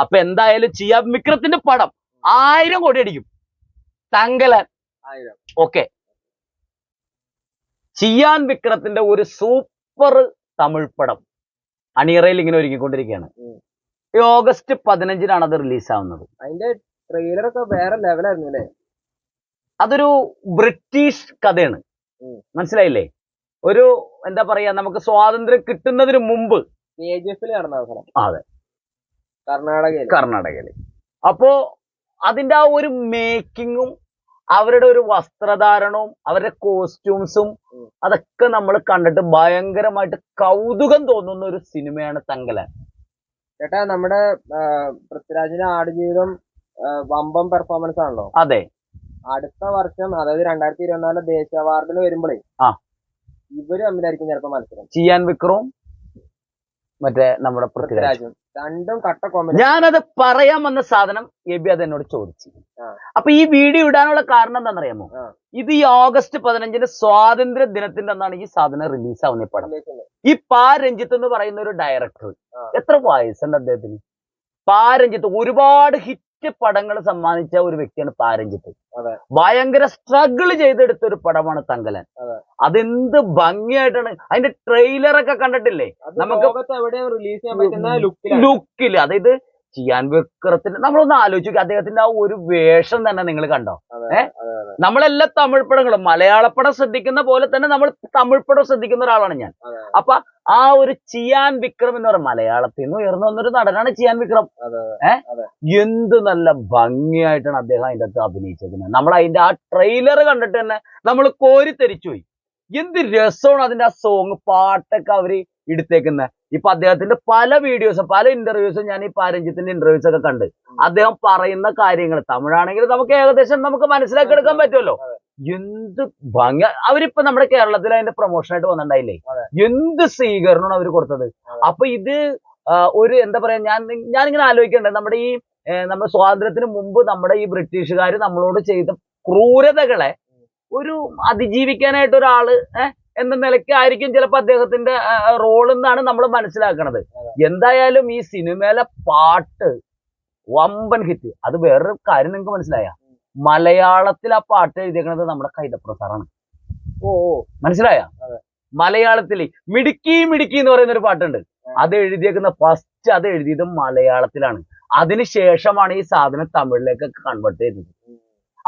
അപ്പൊ എന്തായാലും ചിയാബ് വിക്രത്തിന്റെ പടം ആയിരം കോടി അടിക്കും. തങ്കല ഓക്കെ. ചിയാൻ വിക്രത്തിന്റെ ഒരു സൂപ്പർ തമിഴ് പടം അണിയറയിൽ ഇങ്ങനെ ഒരുങ്ങിക്കൊണ്ടിരിക്കുകയാണ്. ഈ ഓഗസ്റ്റ് പതിനഞ്ചിനാണ് അത് റിലീസാവുന്നത്. അതിന്റെ ട്രെയിലർ ഒക്കെ വേറെ ലെവലായിരുന്നു അല്ലേ? അതൊരു ബ്രിട്ടീഷ് കഥയാണ്. മനസ്സിലായില്ലേ? ഒരു എന്താ പറയാ നമുക്ക് സ്വാതന്ത്ര്യം കിട്ടുന്നതിന് മുമ്പ് അതെ. കർണാടകയിൽ കർണാടകയിൽ. അപ്പോ അതിന്റെ ആ ഒരു മേക്കിങ്ങും അവരുടെ ഒരു വസ്ത്രധാരണവും അവരുടെ കോസ്റ്റ്യൂംസും അതൊക്കെ നമ്മൾ കണ്ടിട്ട് ഭയങ്കരമായിട്ട് കൗതുകം തോന്നുന്ന ഒരു സിനിമയാണ് തങ്കല ചേട്ടാ നമ്മുടെ പൃഥ്വിരാജിന്റെ ആടുജീവിതം വമ്പം പെർഫോമൻസ് ആണല്ലോ? അതെ. അടുത്ത വർഷം അതായത് രണ്ടായിരത്തി ഇരുപത്തിനാല് ദേശീയ അവാർഡിന് വരുമ്പോഴേ ആ. ഇവർ തമ്മിലായിരിക്കും ചിലപ്പോ മത്സരം. ചിയാൻ വിക്രവും മറ്റേ നമ്മുടെ പൃഥ്വിരാജും. രണ്ടും കട്ട കോമ്പറ്റീഷൻ ഞാനത് പറയാൻ വന്ന സാധനം എബി അത് എന്നോട് ചോദിച്ചു. അപ്പൊ ഈ വീഡിയോ ഇടാനുള്ള കാരണം എന്താണെന്നറിയാമോ. ഇത് ഈ ഓഗസ്റ്റ് പതിനഞ്ചിന് സ്വാതന്ത്ര്യ ദിനത്തിന്റെ അന്നാണ് ഈ സാധനം റിലീസ് ആവുന്ന പടം. ഈ പാ രഞ്ജിത്ത് എന്ന് പറയുന്ന ഒരു ഡയറക്ടർ എത്ര വയസ്സുണ്ട് അദ്ദേഹത്തിന്? പാ രഞ്ജിത്ത് ഒരുപാട് ഹിറ്റ് പടങ്ങൾ സമ്മാനിച്ച ഒരു വ്യക്തിയാണ് പാരഞ്ചിത്ത്. ഭയങ്കര സ്ട്രഗിൾ ചെയ്തെടുത്ത ഒരു പടമാണ് തങ്കലൻ. അതെ. അതെന്ത് ഭംഗിയായിട്ടാണ്. അതിന്റെ ട്രെയിലർ ഒക്കെ കണ്ടിട്ടില്ലേ? നമുക്ക് ലുക്കിൽ അതായത് ചെയ്യാൻ വെക്കറത്തിന് വിക്രത്തിന്റെ നമ്മളൊന്ന് ആലോചിക്കുക അദ്ദേഹത്തിന്റെ ആ ഒരു വേഷം തന്നെ നിങ്ങൾ കണ്ടോ? ഏഹ്. നമ്മളെല്ലാ തമിഴ് പടങ്ങളും മലയാള പടം ശ്രദ്ധിക്കുന്ന പോലെ തന്നെ നമ്മൾ തമിഴ് പടം ശ്രദ്ധിക്കുന്ന ഒരാളാണ് ഞാൻ. അപ്പൊ ആ ഒരു ചിയാൻ വിക്രം എന്ന് പറയുന്നത് മലയാളത്തിൽ നിന്ന് ഉയർന്നു വന്നൊരു നടനാണ് ചിയാൻ വിക്രം. ഏഹ് എന്ത് നല്ല ഭംഗിയായിട്ടാണ് അദ്ദേഹം അതിന്റെ അകത്ത് അഭിനയിച്ചേക്കുന്നത് നമ്മൾ അതിന്റെ ആ ട്രെയിലർ കണ്ടിട്ട് തന്നെ നമ്മൾ കോരിത്തെരിച്ചു പോയി എന്ത് രസമാണ് അതിന്റെ ആ സോങ് പാട്ടൊക്കെ അവർ എടുത്തേക്കുന്നത് ഇപ്പൊ അദ്ദേഹത്തിന്റെ പല വീഡിയോസും പല ഇന്റർവ്യൂസും ഞാൻ ഈ പാരഞ്ജിത്തിന്റെ ഇന്റർവ്യൂസ് ഒക്കെ കണ്ട്. അദ്ദേഹം പറയുന്ന കാര്യങ്ങൾ തമിഴാണെങ്കിൽ നമുക്ക് ഏകദേശം നമുക്ക് മനസ്സിലാക്കി എടുക്കാൻ പറ്റുമല്ലോ. എന്ത് ഭംഗി അവരിപ്പോ നമ്മുടെ കേരളത്തിൽ അതിന്റെ പ്രൊമോഷൻ ആയിട്ട് വന്നിട്ടുണ്ടായില്ലേ? എന്ത് സ്വീകരണമാണ് അവർ കൊടുത്തത്. അപ്പൊ ഇത് ഒരു എന്താ പറയാ ഞാൻ ഞാനിങ്ങനെ ആലോചിക്കണ്ടേ. നമ്മുടെ ഈ നമ്മുടെ സ്വാതന്ത്ര്യത്തിന് മുമ്പ് നമ്മുടെ ഈ ബ്രിട്ടീഷുകാർ നമ്മളോട് ചെയ്ത ക്രൂരതകളെ ഒരു അതിജീവിക്കാനായിട്ട് ഒരാൾ ഏഹ്, എന്ന നിലയ്ക്കായിരിക്കും ചിലപ്പോൾ അദ്ദേഹത്തിന്റെ റോൾ എന്നാണ് നമ്മൾ മനസ്സിലാക്കണത്. എന്തായാലും ഈ സിനിമയിലെ പാട്ട് വമ്പൻ ഹിറ്റ്. അത് വേറൊരു കാര്യം നിങ്ങൾക്ക് മനസ്സിലായ? മലയാളത്തിൽ ആ പാട്ട് എഴുതിയേക്കുന്നത് നമ്മുടെ കൈതപ്രസാറാണ് ഓ ഓ. മനസ്സിലായ? മലയാളത്തിൽ മിടുക്കി മിടുക്കി എന്ന് പറയുന്ന ഒരു പാട്ടുണ്ട്. അത് എഴുതിയേക്കുന്ന ഫസ്റ്റ് അത് എഴുതിയത് മലയാളത്തിലാണ്. അതിനുശേഷമാണ് ഈ സാധനം തമിഴിലേക്കൊക്കെ കൺവേർട്ട് ചെയ്തത്.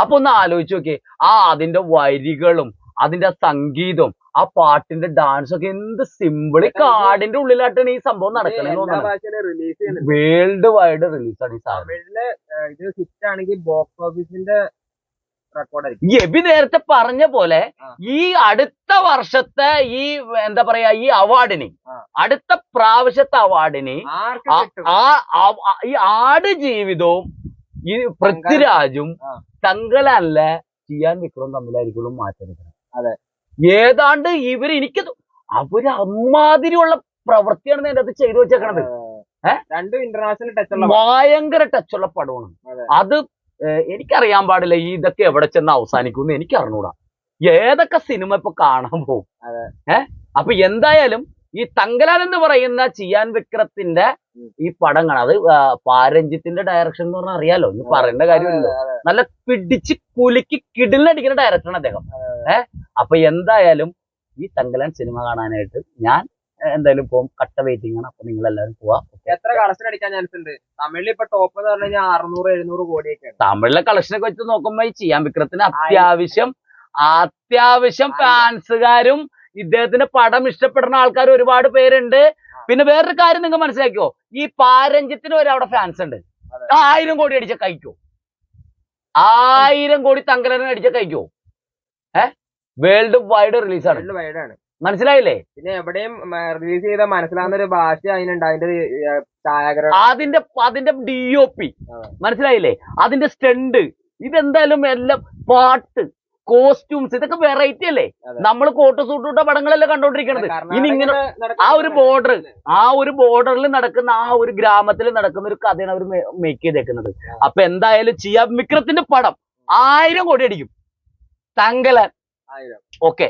അപ്പൊ ഒന്ന് ആലോചിച്ച് നോക്കിയേ. ആ അതിന്റെ വരികളും അതിന്റെ സംഗീതവും ആ പാട്ടിന്റെ ഡാൻസ് ഒക്കെ എന്ത് സിമ്പിൾ കാടിന്റെ ഉള്ളിലായിട്ടാണ് ഈ സംഭവം നടക്കുന്നത് വേൾഡ് വൈഡ് റിലീസ് റിലീസാണ് ഈ സാധനം. ബോക്സ് ഓഫീസിന്റെ എബി നേരത്തെ പറഞ്ഞ പോലെ ഈ അടുത്ത വർഷത്തെ ഈ എന്താ പറയാ ഈ അവാർഡിന് അടുത്ത പ്രാവശ്യത്തെ അവാർഡിന് ഈ ആട് ജീവിതവും ഈ പൃഥ്വിരാജും. തങ്കലല്ല ചെയ്യാൻ വിക്രവും തമ്മിലായിരിക്കും മാറ്റം അതെ. ഏതാണ്ട് ഇവർ എനിക്ക് അവർ അമ്മാതിരിയുള്ള പ്രവൃത്തിയാണ് എന്റെ അത് ചെയ്തു വെച്ചേക്കണത്. രണ്ടും ഇന്റർനാഷണൽ ടച്ച് ഉള്ള ഭയങ്കര ടച്ചുള്ള പടമാണ്. അത്. ഏഹ്, എനിക്കറിയാൻ പാടില്ല ഈ ഇതൊക്കെ എവിടെ ചെന്ന് അവസാനിക്കും എനിക്ക് അറിഞ്ഞൂടാ ഏതൊക്കെ സിനിമ ഇപ്പൊ കാണാൻ പോകും? ഏഹ് അപ്പൊ എന്തായാലും ഈ തങ്കലാൽ എന്ന് പറയുന്ന ചിയാൻ വിക്രത്തിന്റെ ഈ പടം കാണാം അത് പാരഞ്ജിത്തിന്റെ ഡയറക്ഷൻ എന്ന് പറഞ്ഞാൽ അറിയാലോ? ഇനി പറയേണ്ട കാര്യമില്ലല്ലോ. നല്ല പിടിച്ച് കുലുക്കി കിടിലടിക്കുന്ന ഡയറക്ടറാണ് അദ്ദേഹം. ഏ? അപ്പൊ എന്തായാലും ഈ തങ്കലൻ സിനിമ കാണാനായിട്ട് ഞാൻ എന്തായാലും പോകും കട്ട വെയിറ്റിംഗ് ആണ്. അപ്പൊ നിങ്ങൾ എല്ലാവരും പോവാ എത്ര കളക്ഷൻ അടിക്കാൻ ചാൻസ് ഉണ്ട്? തമിഴിൽ ഇപ്പൊ ടോപ്പ് എന്ന് പറഞ്ഞു കഴിഞ്ഞാൽ അറുന്നൂറ് എഴുന്നൂറ് കോടിയൊക്കെ തമിഴിലെ കളക്ഷനെ വെച്ച് നോക്കുമ്പോ ഈ ചെയ്യാൻ വിക്രത്തിന് അത്യാവശ്യം അത്യാവശ്യം ഫാൻസുകാരും ഇദ്ദേഹത്തിന്റെ പടം ഇഷ്ടപ്പെടുന്ന ആൾക്കാർ ഒരുപാട് പേരുണ്ട്. പിന്നെ വേറൊരു കാര്യം നിങ്ങൾ മനസ്സിലാക്കിയോ? ഈ പാരഞ്ജിത്തിന് വരെ അവിടെ ഫാൻസ് ഉണ്ട്. ആയിരം കോടി അടിച്ച കഴിക്കോ? ആയിരം കോടി തങ്കലനെ അടിച്ച കഴിക്കോ? ഏ? വേൾഡ് വൈഡ് റിലീസാണ്. വേൾഡ് വൈഡ് ആണ് മനസ്സിലായില്ലേ? പിന്നെ എവിടെയും റിലീസ് ചെയ്ത മനസ്സിലാവുന്ന ഒരു ഭാഷ അതിനുണ്ട്. അതിന്റെ അതിന്റെ അതിന്റെ ഡി ഒ പി മനസ്സിലായില്ലേ? അതിന്റെ സ്റ്റണ്ട്. ഇതെന്തായാലും എല്ലാം പാട്ട് കോസ്റ്റ്യൂംസ് ഇതൊക്കെ വെറൈറ്റി അല്ലേ? നമ്മൾ കോട്ട് സൂട്ട് ഇട്ട പടങ്ങളല്ലേ കണ്ടോണ്ടിരിക്കണത്. ഇനി ഇങ്ങനെ ആ ഒരു ബോർഡർ ആ ഒരു ബോർഡറിൽ നടക്കുന്ന ആ ഒരു ഗ്രാമത്തിൽ നടക്കുന്ന ഒരു കഥയാണ് അവർ മേക്ക് ചെയ്തേക്കുന്നത്. അപ്പൊ എന്തായാലും ചിയ വിക്രത്തിന്റെ പടം ആയിരം കോടി അടിക്കും. തങ്കലൻ. ആയിരം ഓക്കെ